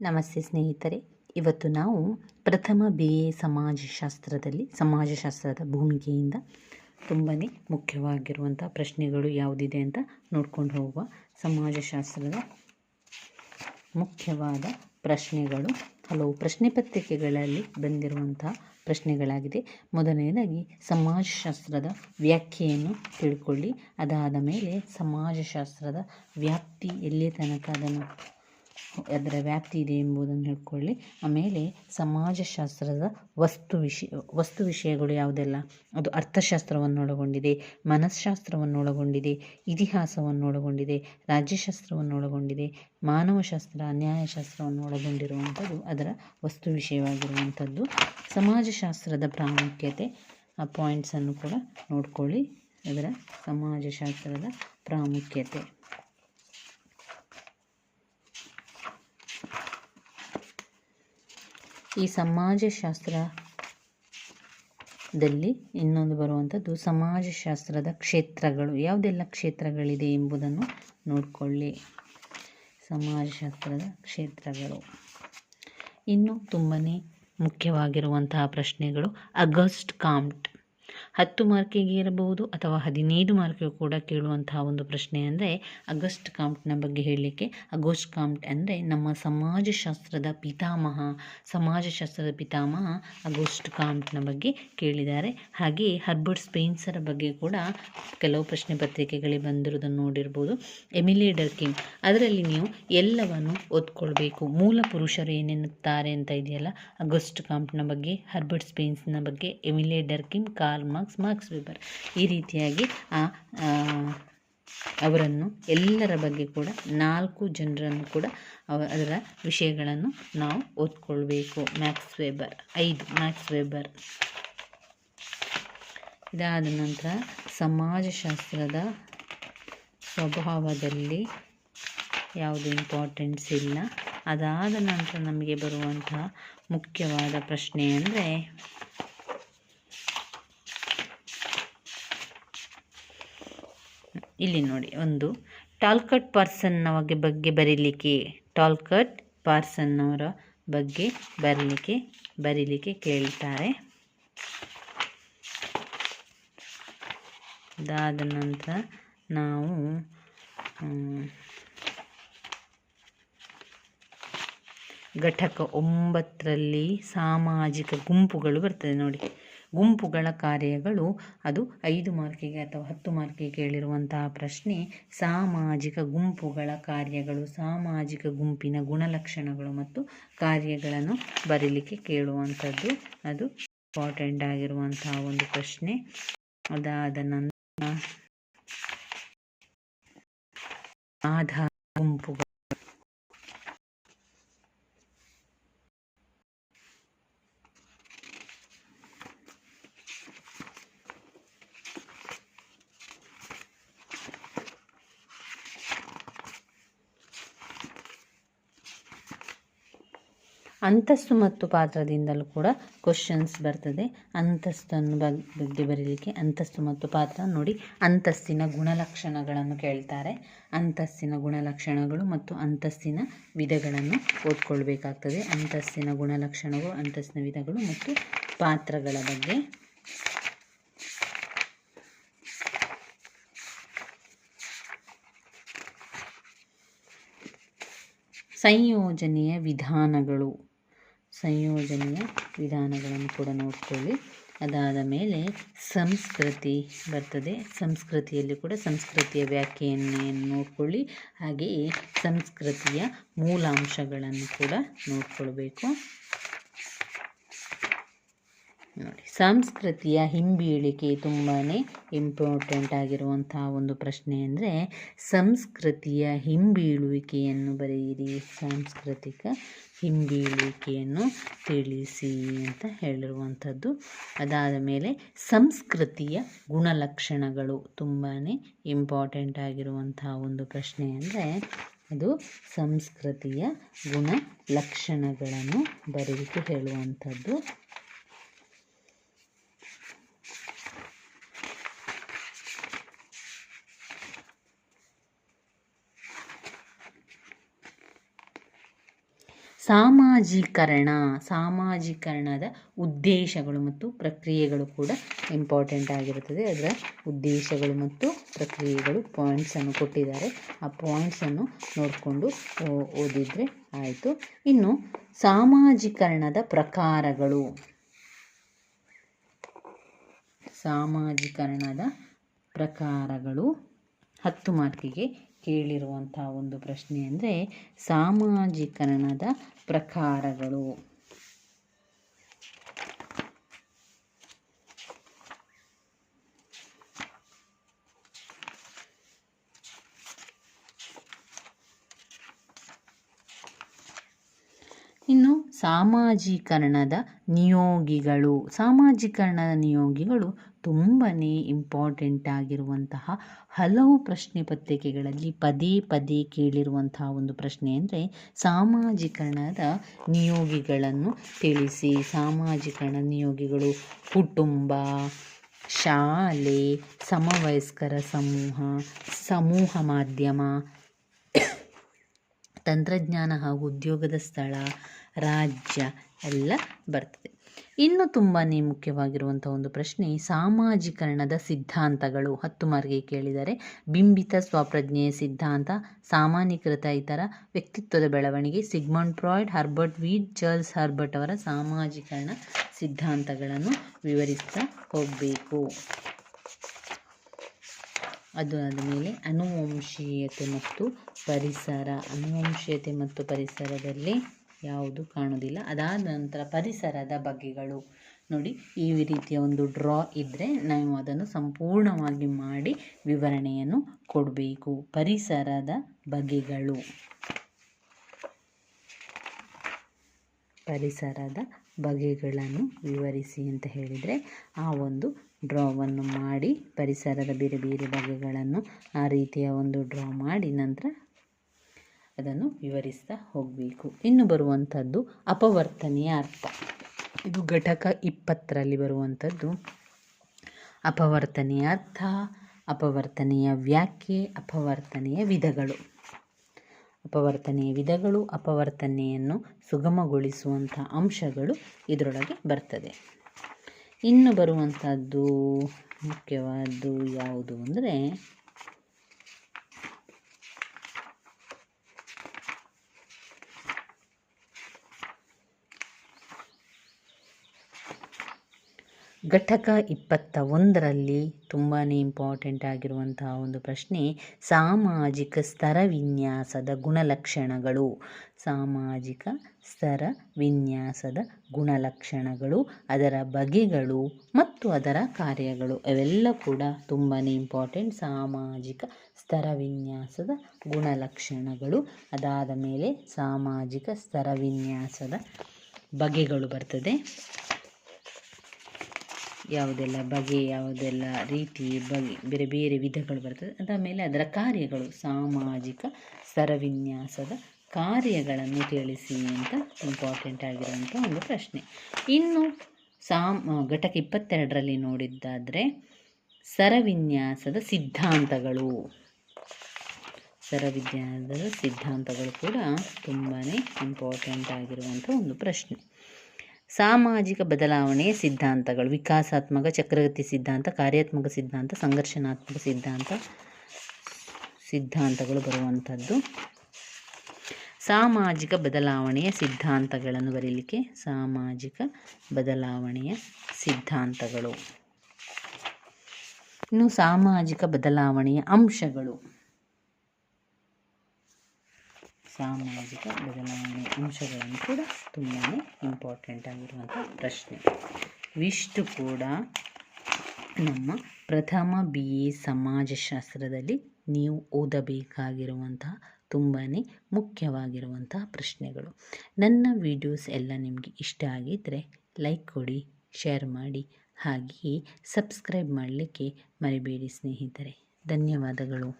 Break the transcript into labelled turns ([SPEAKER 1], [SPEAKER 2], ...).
[SPEAKER 1] ನಮಸ್ತೆ ಸ್ನೇಹಿತರೆ. ಇವತ್ತು ನಾವು ಪ್ರಥಮ ಬಿ ಎ ಸಮಾಜಶಾಸ್ತ್ರದಲ್ಲಿ, ಸಮಾಜಶಾಸ್ತ್ರದ ಭೂಮಿಕೆಯಿಂದ ತುಂಬಾ ಮುಖ್ಯವಾಗಿರುವಂಥ ಪ್ರಶ್ನೆಗಳು ಯಾವುದಿದೆ ಅಂತ ನೋಡ್ಕೊಂಡು ಹೋಗುವ ಸಮಾಜಶಾಸ್ತ್ರದ ಮುಖ್ಯವಾದ ಪ್ರಶ್ನೆಗಳು. ಹಲವು ಪ್ರಶ್ನೆ ಪತ್ರಿಕೆಗಳಲ್ಲಿ ಬಂದಿರುವಂಥ ಪ್ರಶ್ನೆಗಳಾಗಿದೆ. ಮೊದಲನೇದಾಗಿ ಸಮಾಜಶಾಸ್ತ್ರದ ವ್ಯಾಖ್ಯೆಯನ್ನು ತಿಳ್ಕೊಳ್ಳಿ. ಅದಾದ ಮೇಲೆ ಸಮಾಜಶಾಸ್ತ್ರದ ವ್ಯಾಪ್ತಿ ಎಲ್ಲಿ ತನಕ ಅದನ್ನು ಅದರ ವ್ಯಾಪ್ತಿ ಇದೆ ಎಂಬುದನ್ನು ಹೇಳ್ಕೊಳ್ಳಿ. ಆಮೇಲೆ ಸಮಾಜಶಾಸ್ತ್ರದ ವಸ್ತು ವಿಷಯ, ವಸ್ತು ವಿಷಯಗಳು ಯಾವುದೆಲ್ಲ? ಅದು ಅರ್ಥಶಾಸ್ತ್ರವನ್ನು ಒಳಗೊಂಡಿದೆ ಮನಸ್ಶಾಸ್ತ್ರವನ್ನು ಒಳಗೊಂಡಿದೆ ಇತಿಹಾಸವನ್ನು ಒಳಗೊಂಡಿದೆ ರಾಜ್ಯಶಾಸ್ತ್ರವನ್ನು ಒಳಗೊಂಡಿದೆ ಮಾನವಶಾಸ್ತ್ರ ನ್ಯಾಯಶಾಸ್ತ್ರವನ್ನು ಒಳಗೊಂಡಿರುವಂಥದ್ದು ಅದರ ವಸ್ತು ವಿಷಯವಾಗಿರುವಂಥದ್ದು. ಸಮಾಜಶಾಸ್ತ್ರದ ಪ್ರಾಮುಖ್ಯತೆ, ಆ ಪಾಯಿಂಟ್ಸನ್ನು ಕೂಡ ನೋಡ್ಕೊಳ್ಳಿ. ಅದರ ಸಮಾಜಶಾಸ್ತ್ರದ ಪ್ರಾಮುಖ್ಯತೆ. ಈ ಸಮಾಜಶಾಸ್ತ್ರದಲ್ಲಿ ಇನ್ನೊಂದು ಬರುವಂಥದ್ದು ಸಮಾಜಶಾಸ್ತ್ರದ ಕ್ಷೇತ್ರಗಳು. ಯಾವುದೆಲ್ಲ ಕ್ಷೇತ್ರಗಳಿದೆ ಎಂಬುದನ್ನು ನೋಡಿಕೊಳ್ಳಿ. ಸಮಾಜಶಾಸ್ತ್ರದ ಕ್ಷೇತ್ರಗಳು. ಇನ್ನು ತುಂಬಾ ಮುಖ್ಯವಾಗಿರುವಂತಹ ಪ್ರಶ್ನೆಗಳು ಅಗಸ್ಟ್ ಕಾಮ್ಟ್ ಹತ್ತು ಮಾರ್ಕಿಗೆ ಇರಬಹುದು ಅಥವಾ ಹದಿನೈದು ಮಾರ್ಕಿಗೆ ಕೂಡ ಕೇಳುವಂತಹ ಒಂದು ಪ್ರಶ್ನೆ ಅಂದರೆ ಅಗಸ್ಟ್ ಕಾಂಪ್ಟ್ನ ಬಗ್ಗೆ ಹೇಳಲಿಕ್ಕೆ. ಅಗೋಸ್ಟ್ ಕಾಂಪ್ಟ್ ಅಂದರೆ ನಮ್ಮ ಸಮಾಜಶಾಸ್ತ್ರದ ಪಿತಾಮಹ ಸಮಾಜಶಾಸ್ತ್ರದ ಪಿತಾಮಹ ಅಗೋಸ್ಟ್ ಕಾಮ್ಟ್ನ ಬಗ್ಗೆ ಕೇಳಿದ್ದಾರೆ. ಹಾಗೆ ಹರ್ಬರ್ಟ್ ಸ್ಪೇನ್ಸರ ಬಗ್ಗೆ ಕೂಡ ಕೆಲವು ಪ್ರಶ್ನೆ ಪತ್ರಿಕೆಗಳಿಗೆ ಬಂದಿರೋದನ್ನು ನೋಡಿರ್ಬೋದು. ಎಮಿಲಿ ಡರ್ಕಿಂಗ್ ಅದರಲ್ಲಿ ನೀವು ಎಲ್ಲವನ್ನು ಓದ್ಕೊಳ್ಬೇಕು. ಮೂಲ ಪುರುಷರು ಏನೆನ್ನುತ್ತಾರೆ ಅಂತ ಇದೆಯಲ್ಲ? ಅಗೋಸ್ಟ್ ಕಾಂಪ್ಟ್ನ ಬಗ್ಗೆ, ಹರ್ಬರ್ಟ್ ಸ್ಪೇನ್ಸ್ನ ಬಗ್ಗೆ, Emile Durkheim Karl Marx Marx Weber ಈ ರೀತಿಯಾಗಿ ಆ ಅವರನ್ನು ಎಲ್ಲರ ಬಗ್ಗೆ ಕೂಡ ನಾಲ್ಕು ಜನರನ್ನು ಕೂಡ ಅವ, ಅದರ ವಿಷಯಗಳನ್ನು ನಾವು ಓದ್ಕೊಳ್ಬೇಕು. ಮ್ಯಾಕ್ಸ್ ವೆಬರ್ ಐದು ಮ್ಯಾಕ್ಸ್ ವೆಬರ್ ಇದಾದ ನಂತರ ಸಮಾಜಶಾಸ್ತ್ರದ ಸ್ವಭಾವದಲ್ಲಿ ಯಾವುದು ಇಂಪಾರ್ಟೆನ್ಸ್ ಇಲ್ಲ. ಅದಾದ ನಂತರ ನಮಗೆ ಬರುವಂತಹ ಮುಖ್ಯವಾದ ಪ್ರಶ್ನೆ ಅಂದರೆ ಇಲ್ಲಿ ನೋಡಿ, ಒಂದು ಟಾಲ್ಕಟ್ ಪಾರ್ಸನ್ನ ಬಗ್ಗೆ ಬರೀಲಿಕ್ಕೆ, ಟಾಲ್ಕಟ್ ಪಾರ್ಸನ್ನವರ ಬಗ್ಗೆ ಬರಲಿಕ್ಕೆ, ಬರೀಲಿಕ್ಕೆ ಕೇಳ್ತಾರೆ. ಅದಾದ ನಂತರ ನಾವು ಘಟಕ ಒಂಬತ್ತರಲ್ಲಿ ಸಾಮಾಜಿಕ ಗುಂಪುಗಳು ಬರ್ತದೆ ನೋಡಿ. ಗುಂಪುಗಳ ಕಾರ್ಯಗಳು, ಅದು ಐದು ಮಾರ್ಕಿಗೆ ಅಥವಾ ಹತ್ತು ಮಾರ್ಕಿಗೆ ಕೇಳಿರುವಂತಹ ಪ್ರಶ್ನೆ, ಸಾಮಾಜಿಕ ಗುಂಪುಗಳ ಕಾರ್ಯಗಳು, ಸಾಮಾಜಿಕ ಗುಂಪಿನ ಗುಣಲಕ್ಷಣಗಳು ಮತ್ತು ಕಾರ್ಯಗಳನ್ನು ಬರೀಲಿಕ್ಕೆ ಕೇಳುವಂಥದ್ದು. ಅದು ಇಂಪಾರ್ಟೆಂಟ್ ಆಗಿರುವಂತಹ ಒಂದು ಪ್ರಶ್ನೆ. ಅದಾದ ನಂತರ ಆಧಾರ ಗುಂಪುಗಳು. ಅಂತಸ್ತು ಮತ್ತು ಪಾತ್ರದಿಂದಲೂ ಕೂಡ ಕ್ವಶನ್ಸ್ ಬರ್ತದೆ. ಅಂತಸ್ತನ್ನು ಬಗ್ಗೆ ಬರೀಲಿಕ್ಕೆ ಅಂತಸ್ತು ಮತ್ತು ಪಾತ್ರ ನೋಡಿ ಅಂತಸ್ತಿನ ಗುಣಲಕ್ಷಣಗಳನ್ನು ಕೇಳ್ತಾರೆ. ಅಂತಸ್ತಿನ ಗುಣಲಕ್ಷಣಗಳು ಮತ್ತು ಅಂತಸ್ತಿನ ವಿಧಗಳನ್ನು ಓದ್ಕೊಳ್ಬೇಕಾಗ್ತದೆ. ಅಂತಸ್ತಿನ ಗುಣಲಕ್ಷಣಗಳು, ಅಂತಸ್ತಿನ ವಿಧಗಳು ಮತ್ತು ಪಾತ್ರಗಳ ಬಗ್ಗೆ. ಸಂಯೋಜನೆಯ ವಿಧಾನಗಳು. ಸಂಯೋಜನೆಯ ವಿಧಾನಗಳನ್ನು ಕೂಡ ನೋಡ್ಕೊಳ್ಳಿ. ಅದಾದ ಮೇಲೆ ಸಂಸ್ಕೃತಿ ಬರ್ತದೆ. ಸಂಸ್ಕೃತಿಯಲ್ಲಿ ಕೂಡ ಸಂಸ್ಕೃತಿಯ ವ್ಯಾಖ್ಯೆಯನ್ನು ನೋಡ್ಕೊಳ್ಳಿ. ಹಾಗೆಯೇ ಸಂಸ್ಕೃತಿಯ ಮೂಲಾಂಶಗಳನ್ನು ಕೂಡ ನೋಡ್ಕೊಳ್ಬೇಕು. ನೋಡಿ, ಸಂಸ್ಕೃತಿಯ ಹಿಂಬೀಳಿಕೆ ತುಂಬಾ ಇಂಪಾರ್ಟೆಂಟ್ ಆಗಿರುವಂತಹ ಒಂದು ಪ್ರಶ್ನೆ ಅಂದರೆ, ಸಂಸ್ಕೃತಿಯ ಹಿಂಬೀಳುವಿಕೆಯನ್ನು ಬರೆಯಿರಿ, ಸಾಂಸ್ಕೃತಿಕ ಹಿಂಬೀಳುವಿಕೆಯನ್ನು ತಿಳಿಸಿ ಅಂತ ಹೇಳಿರುವಂಥದ್ದು. ಅದಾದ ಮೇಲೆ ಸಂಸ್ಕೃತಿಯ ಗುಣಲಕ್ಷಣಗಳು ತುಂಬಾ ಇಂಪಾರ್ಟೆಂಟ್ ಆಗಿರುವಂತಹ ಒಂದು ಪ್ರಶ್ನೆ ಅಂದರೆ ಅದು ಸಂಸ್ಕೃತಿಯ ಗುಣಲಕ್ಷಣಗಳನ್ನು ಬರೆಯಿತು ಹೇಳುವಂಥದ್ದು. ಸಾಮಾಜೀಕರಣ, ಸಾಮಾಜೀಕರಣದ ಉದ್ದೇಶಗಳು ಮತ್ತು ಪ್ರಕ್ರಿಯೆಗಳು ಕೂಡ ಇಂಪಾರ್ಟೆಂಟ್ ಆಗಿರುತ್ತದೆ. ಅದರ ಉದ್ದೇಶಗಳು ಮತ್ತು ಪ್ರಕ್ರಿಯೆಗಳು ಪಾಯಿಂಟ್ಸನ್ನು ಕೊಟ್ಟಿದ್ದಾರೆ. ಆ ಪಾಯಿಂಟ್ಸನ್ನು ನೋಡಿಕೊಂಡು ಓದಿದರೆ ಆಯಿತು. ಇನ್ನು ಸಾಮಾಜೀಕರಣದ ಪ್ರಕಾರಗಳು. ಸಾಮಾಜೀಕರಣದ ಪ್ರಕಾರಗಳು. ಹತ್ತು ಮಾರ್ಕಿಗೆ ಕೇಳಿರುವಂಥ ಒಂದು ಪ್ರಶ್ನೆ ಅಂದರೆ ಸಾಮಾಜಿಕರಣದ ಪ್ರಕಾರಗಳು. ಇನ್ನು ಸಾಮಾಜೀಕರಣದ ನಿಯೋಗಿಗಳು ಸಾಮಾಜೀಕರಣದ ನಿಯೋಗಿಗಳು ತುಂಬಾ ಇಂಪಾರ್ಟೆಂಟ್ ಆಗಿರುವಂತಹ ಹಲವು ಪ್ರಶ್ನೆ ಪತ್ರಿಕೆಗಳಲ್ಲಿ ಪದೇ ಪದೇ ಕೇಳಿರುವಂತಹ ಒಂದು ಪ್ರಶ್ನೆ ಅಂದರೆ ಸಾಮಾಜಿಕರಣದ ನಿಯೋಗಿಗಳನ್ನು ತಿಳಿಸಿ. ಸಾಮಾಜಿಕರಣ ನಿಯೋಗಿಗಳು ಕುಟುಂಬ, ಶಾಲೆ, ಸಮವಯಸ್ಕರ ಸಮೂಹ ಸಮೂಹ ಮಾಧ್ಯಮ, ತಂತ್ರಜ್ಞಾನ ಹಾಗೂ ಉದ್ಯೋಗದ ಸ್ಥಳ, ರಾಜ್ಯ ಎಲ್ಲ ಬರ್ತದೆ. ಇನ್ನು ತುಂಬಾ ಮುಖ್ಯವಾಗಿರುವಂಥ ಒಂದು ಪ್ರಶ್ನೆ, ಸಾಮಾಜೀಕರಣದ ಸಿದ್ಧಾಂತಗಳು. ಹತ್ತು ಮಾರ್ಗೆ ಕೇಳಿದರೆ, ಬಿಂಬಿತ ಸ್ವಪ್ರಜ್ಞೆಯ ಸಿದ್ಧಾಂತ, ಸಾಮಾನ್ಯೀಕೃತ ಇತರ ವ್ಯಕ್ತಿತ್ವದ ಬೆಳವಣಿಗೆ, Sigmund Freud, Herbert Mead Charles Herbert ಅವರ ಸಾಮಾಜೀಕರಣ ಸಿದ್ಧಾಂತಗಳನ್ನು ವಿವರಿಸ್ತಾ ಹೋಗಬೇಕು. ಅದು ಆದಮೇಲೆ ಅನುವಂಶೀಯತೆ ಮತ್ತು ಪರಿಸರ. ಅನುವಂಶೀಯತೆ ಮತ್ತು ಪರಿಸರದಲ್ಲಿ ಯಾವುದು ಕಾಣೋದಿಲ್ಲ. ಅದಾದ ನಂತರ ಪರಿಸರದ ಬಗೆಗಳು. ನೋಡಿ, ಈ ರೀತಿಯ ಒಂದು ಡ್ರಾ ಇದ್ದರೆ ನಾವು ಅದನ್ನು ಸಂಪೂರ್ಣವಾಗಿ ಮಾಡಿ ವಿವರಣೆಯನ್ನು ಕೊಡಬೇಕು. ಪರಿಸರದ ಬಗೆಗಳು. ಪರಿಸರದ ಬಗೆಗಳನ್ನು ವಿವರಿಸಿ ಅಂತ ಹೇಳಿದರೆ, ಆ ಒಂದು ಡ್ರಾವನ್ನು ಮಾಡಿ, ಪರಿಸರದ ಬೇರೆ ಬೇರೆ ಬಗೆಗಳನ್ನು ಆ ರೀತಿಯ ಒಂದು ಡ್ರಾ ಮಾಡಿ, ನಂತರ ಅದನ್ನು ವಿವರಿಸ್ತಾ ಹೋಗಬೇಕು. ಇನ್ನು ಬರುವಂಥದ್ದು ಅಪವರ್ತನೆಯ ಅರ್ಥ. ಇದು ಘಟಕ ಇಪ್ಪತ್ತರಲ್ಲಿ ಬರುವಂಥದ್ದು. ಅಪವರ್ತನೆಯ ಅರ್ಥ, ಅಪವರ್ತನೆಯ ವ್ಯಾಖ್ಯೆ, ಅಪವರ್ತನೆಯ ವಿಧಗಳು. ಅಪವರ್ತನೆಯ ವಿಧಗಳು, ಅಪವರ್ತನೆಯನ್ನು ಸುಗಮಗೊಳಿಸುವಂಥ ಅಂಶಗಳು ಇದರೊಳಗೆ ಬರ್ತದೆ. ಇನ್ನು ಬರುವಂಥದ್ದು ಮುಖ್ಯವಾದ್ದು ಯಾವುದು ಅಂದರೆ ಘಟಕ ಇಪ್ಪತ್ತ ಒಂದರಲ್ಲಿ ತುಂಬಾ ಇಂಪಾರ್ಟೆಂಟ್ ಆಗಿರುವಂತಹ ಒಂದು ಪ್ರಶ್ನೆ, ಸಾಮಾಜಿಕ ಸ್ತರ ವಿನ್ಯಾಸದ ಗುಣಲಕ್ಷಣಗಳು. ಸಾಮಾಜಿಕ ಸ್ತರ ವಿನ್ಯಾಸದ ಗುಣಲಕ್ಷಣಗಳು, ಅದರ ಬಗೆಗಳು ಮತ್ತು ಅದರ ಕಾರ್ಯಗಳು, ಅವೆಲ್ಲ ಕೂಡ ತುಂಬಾ ಇಂಪಾರ್ಟೆಂಟ್ ಸಾಮಾಜಿಕ ಸ್ತರ ವಿನ್ಯಾಸದ ಗುಣಲಕ್ಷಣಗಳು. ಅದಾದ ಮೇಲೆ ಸಾಮಾಜಿಕ ಸ್ತರ ವಿನ್ಯಾಸದ ಬಗೆಗಳು ಬರ್ತದೆ. ಯಾವುದೆಲ್ಲ ಬಗೆ, ಯಾವುದೆಲ್ಲ ರೀತಿ, ಬಗೆ, ಬೇರೆ ಬೇರೆ ವಿಧಗಳು ಬರ್ತದೆ. ಅದಾದಮೇಲೆ ಅದರ ಕಾರ್ಯಗಳು ಸಾಮಾಜಿಕ ಸ್ತರವಿನ್ಯಾಸದ ಕಾರ್ಯಗಳನ್ನು ತಿಳಿಸಿ ಅಂತ ಇಂಪಾರ್ಟೆಂಟ್ ಆಗಿರುವಂಥ ಒಂದು ಪ್ರಶ್ನೆ. ಇನ್ನು ಸಾಮ್ ಘಟಕ ಇಪ್ಪತ್ತೆರಡರಲ್ಲಿ ನೋಡಿದ್ದಾದರೆ ಸರವಿನ್ಯಾಸದ ಸಿದ್ಧಾಂತಗಳು. ಸರವಿನ್ಯಾಸದ ಸಿದ್ಧಾಂತಗಳು ಕೂಡ ತುಂಬಾ ಇಂಪಾರ್ಟೆಂಟ್ ಆಗಿರುವಂಥ ಒಂದು ಪ್ರಶ್ನೆ. ಸಾಮಾಜಿಕ ಬದಲಾವಣೆಯ ಸಿದ್ಧಾಂತಗಳು, ವಿಕಾಸಾತ್ಮಕ ಚಕ್ರಗತಿ ಸಿದ್ಧಾಂತ, ಕಾರ್ಯಾತ್ಮಕ ಸಿದ್ಧಾಂತ, ಸಂಘರ್ಷಣಾತ್ಮಕ ಸಿದ್ಧಾಂತ, ಸಿದ್ಧಾಂತಗಳು ಬರುವಂಥದ್ದು. ಸಾಮಾಜಿಕ ಬದಲಾವಣೆಯ ಸಿದ್ಧಾಂತಗಳನ್ನು ಬರೀಲಿಕ್ಕೆ ಸಾಮಾಜಿಕ ಬದಲಾವಣೆಯ ಸಿದ್ಧಾಂತಗಳು. ಇನ್ನು ಸಾಮಾಜಿಕ ಬದಲಾವಣೆಯ ಅಂಶಗಳು. ಸಾಮಾಜಿಕ ಬದಲಾವಣೆ ಅಂಶಗಳನ್ನು ಕೂಡ ತುಂಬಾ ಇಂಪಾರ್ಟೆಂಟ್ ಆಗಿರುವಂಥ ಪ್ರಶ್ನೆ. ಇಷ್ಟು ಕೂಡ ನಮ್ಮ ಪ್ರಥಮ ಬಿ ಎ ಸಮಾಜಶಾಸ್ತ್ರದಲ್ಲಿ ನೀವು ಓದಬೇಕಾಗಿರುವಂತಹ ತುಂಬಾ ಮುಖ್ಯವಾಗಿರುವಂತಹ ಪ್ರಶ್ನೆಗಳು. ನನ್ನ ವಿಡಿಯೋಸ್ ಎಲ್ಲ ನಿಮಗೆ ಇಷ್ಟ ಆಗಿದ್ದರೆ ಲೈಕ್ ಕೊಡಿ ಶೇರ್ ಮಾಡಿ, ಹಾಗೆಯೇ ಸಬ್ಸ್ಕ್ರೈಬ್ ಮಾಡಲಿಕ್ಕೆ ಮರಿಬೇಡಿ ಸ್ನೇಹಿತರೆ. ಧನ್ಯವಾದಗಳು.